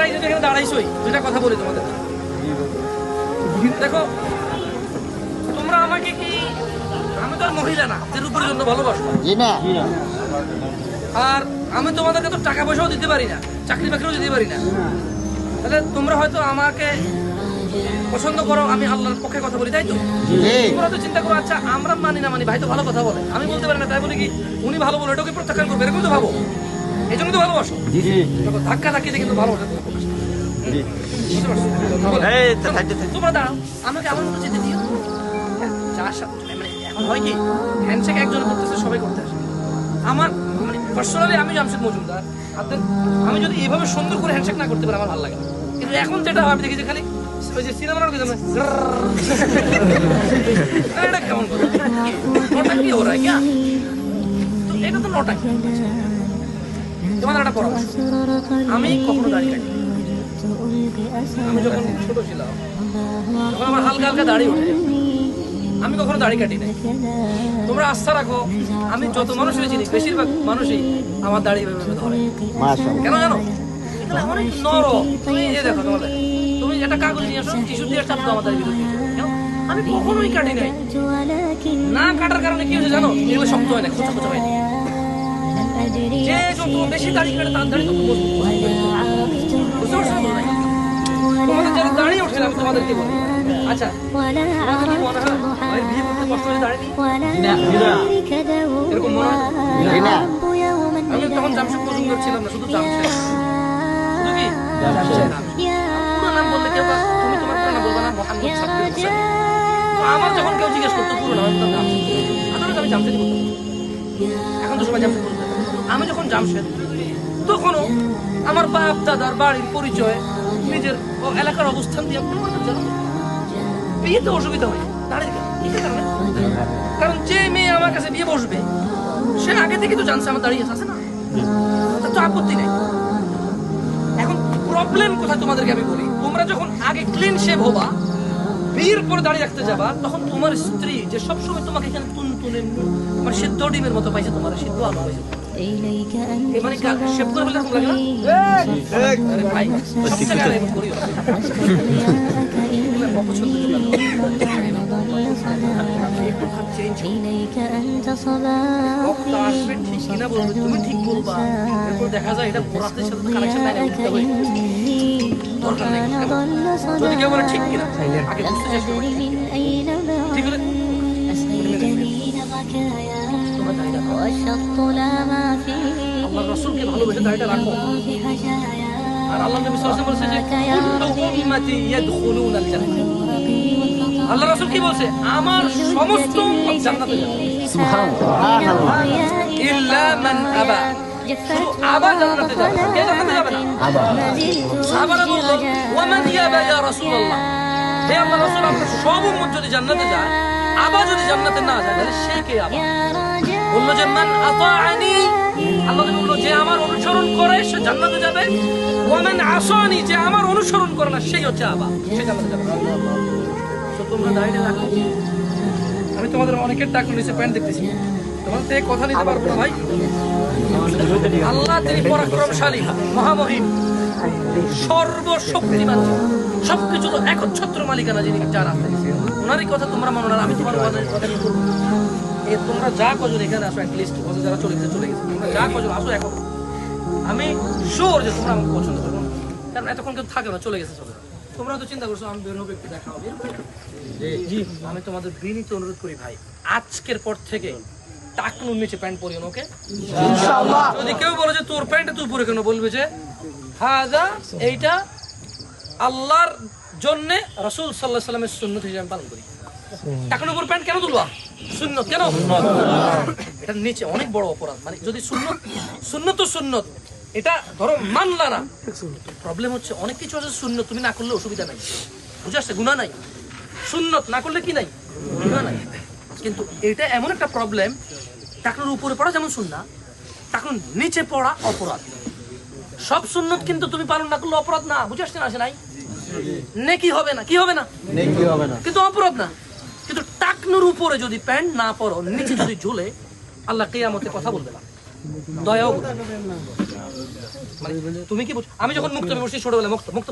তোমরা এই যে এখানে দাঁড়াইছোই দুইটা কথা বলি তোমাদের। দেখো তোমরা আমাকে কি আমি তো আর মহিলা না যে রূপের জন্য ভালোবাসো। আর আমি তোমাদেরকে তো টাকা পয়সাও দিতে পারি না চাকরি বাকরিও দিতে পারি না। তাহলে তোমরা হয়তো আমাকে পছন্দ করো আমি আল্লাহর পক্ষে কথা বলি তাই তো? তোমরা তো চিন্তা করো আচ্ছা আমরা মানি না মানি ভাই তো ভালো কথা বলে। আমি বলতে পারি না তাই বলি কি উনি ভালো বলে এটাকে প্রত্যাখ্যান করবে? এরকম তো ভাবো। এই জন্য তো ভালোবাসো। ধাক্কা ধাক্কিতে কিন্তু থাকতে। তোমরা দাঁড়াও আমাকে আমার মতো যেতে দিও। যার সাথে মানে এখন হয় কি হ্যান্ডশেক একজন করতেছে সবাই করতে আসে। আমার মানে পার্সোনালি আমি জামশেদ মজুমদার। আপনার আমি যদি এইভাবে সুন্দর করে হ্যান্ডশেক না করতে পারি আমার ভালো লাগে না। কিন্তু এখন যেটা হয় আমি দেখি যে খালি ওই যে সিনেমার এটা কেমন কথা? নটা কি ওরা এটা তো নটা তোমাদের একটা পরামর্শ আমি কখনো দাঁড়িয়ে রাখি আমি যখন ছোট ছিলাম তখন আমার হালকা হালকা দাড়ি ওঠে আমি কখনো দাড়ি কাটি নাই তোমরা আস্থা রাখো আমি যত মানুষই চিনি বেশিরভাগ মানুষই আমার দাড়ি এভাবে ধরে কেন জানো? এগুলো অনেক নরম তুমি এই দেখো তোমাদের তুমি একটা কাগজ নিয়ে আসো টিস্যু দিয়ে চাপ দাও আমি কখনোই কাটি নাই। না কাটার কারণে কি হয়েছে জানো? এগুলো শক্ত হয় না খোঁচা খোঁচা হয় না। যে যত বেশি দাড়ি কাটে তার দাড়ি তত মজবুত বুঝতে পারছ তোমাদের যারা দাঁড়িয়ে ওঠে না, আমি তোমাদেরকে বলি আচ্ছা তোমাদের কি ভাই বিয়ে করতে কষ্ট দাঁড়ায়নি? এরকম জি না আমি তখন জামশেদ মজুমদার ছিলাম না শুধু জামশেদ। শুধু কি নাম বললে কেউ তুমি তোমার পুরো নাম বলবে না মোহাম্মদ সাব্বির হোসেন আমার যখন কেউ জিজ্ঞেস করতো পুরো নাম আমি জামশেদ বলতাম। এখন তো সবাই জামশেদ আমি যখন জামশেদ, তখনও আমার বাপ, দাদার বাড়ির পরিচয় নিজের এলাকার অবস্থান দিয়ে বিয়েতে অসুবিধা হয়। দাঁড়িয়ে? কারণে? যে মেয়ে আমার কাছে বিয়ে বসবে, সে আগে থেকে তো জানছে আমার দাঁড়িয়ে আছে না। তো আপত্তি নেই। এখন প্রবলেম কোথায় তোমাদেরকে আমি বলি? তোমরা যখন আগে ক্লিন শেভ হবা, বিয়ের পরে দাঁড়িয়ে রাখতে যাবা, তখন তোমার স্ত্রী যে সবসময় তোমাকে এখানে তুন তুনে মানে সিদ্ধ ডিমের মতো পাইছে তোমার, সিদ্ধ আলু পাইছে إليك এ মানে أنت শেভ করে ফেলে এরকম লাগে না আরে ভাই সব জায়গায় এরকম করিও না। এগুলো অপছন্দ চেঞ্জ إليك أنت صباح বক্তা আসবে ঠিক কিনা বলবে তুমি ঠিক বলবা এরপর দেখা যায় এটা পড়াতে সাথে কানেকশন নাই না উঠতে হবে দরকার নেই نضل যদি কেউ বলে ঠিক صباح কিনা আগে বুঝতে চেষ্টা করো আল্লাহ আমার সমস্ত সব উম্মত যদি জান্নাতে যায় আবা যদি জান্নাতে না যায় সে কে আবা? যে মান আতাআনি। আল্লাহ বলল যে আমার অনুসরণ করে, সে জান্নাতে যাবে। ওয়ামান আসানি যে আমার অনুসরণ করে না, সেই হচ্ছে আবা। সে জান্নাতে যাবে। তো তোমরা দাঁড়িয়ে রাখো। আমি তোমাদের অনেকের টাকা নিচে প্যান্ট দেখতেছি। তোমার থেকে কথা নিতে পারব না ভাই। আল্লাহ তিনি পরাক্রমশালী, মহামহিম, সর্বশক্তিমান। সবকিছুর একচ্ছত্র মালিকানা যিনি যার আছে ওনারই কথা তোমরা মনে না আমি তোমার কথা কথা কি করব এ তোমরা যা কজন এখানে আসো অ্যাটলিস্ট কথা যারা চলে গেছে চলে গেছে। তোমরা যা কজন আসো এখন। আমি শিওর যে তোমরা আমাকে পছন্দ করব না। কারণ এতক্ষণ কেউ থাকে না চলে গেছে চলে তোমরা তো চিন্তা করছ আমি বের হব একটু দেখা হবে জি। আমি তোমাদের বিনীত অনুরোধ করি ভাই আজকের পর থেকে টাকনুর নিচে প্যান্ট পরিও ওকে? যদি কেউ বলে যে তোর প্যান্ট তুই পরে কেন বলবে যে হাজা এইটা আল্লাহর জন্য রসুল সাল্লাহ সাল্লামের সুন্নত হিসেবে পালন করি। টাকার উপর প্যান্ট কেন তুলবা সুন্নত কেন? এটা নিচে অনেক বড় অপরাধ। মানে যদি সুন্নত সুন্নত তো সুন্নত। এটা ধরো মানলা না। প্রবলেম হচ্ছে অনেক কিছু আছে সুন্নত, তুমি না করলে অসুবিধা নাই। বুঝে আসছে? গুণা নাই। সুন্নত না করলে কি নাই? গুণা নাই। কিন্তু এটা এমন একটা প্রবলেম টাকার উপরে পড়া যেমন সুন্না টাকার নিচে পড়া অপরাধ। সব সুন্নত কিন্তু তুমি পালন না করলে অপরাধ না। বুঝে আসছে না? আসে নাই? নেকি হবে না কি হবে না? নেকি হবে না? কিন্তু অপরাধ না কিন্তু টাকনুর উপরে যদি প্যান্ট না পরো নিচে যদি ঝুলে আল্লাহ কেয়ামতে কথা বলবে না। দয়াও মানে তুমি কি বুঝ- আমি যখন মুক্ত বসছি ছোটবেলায় মুক্ত মুক্ত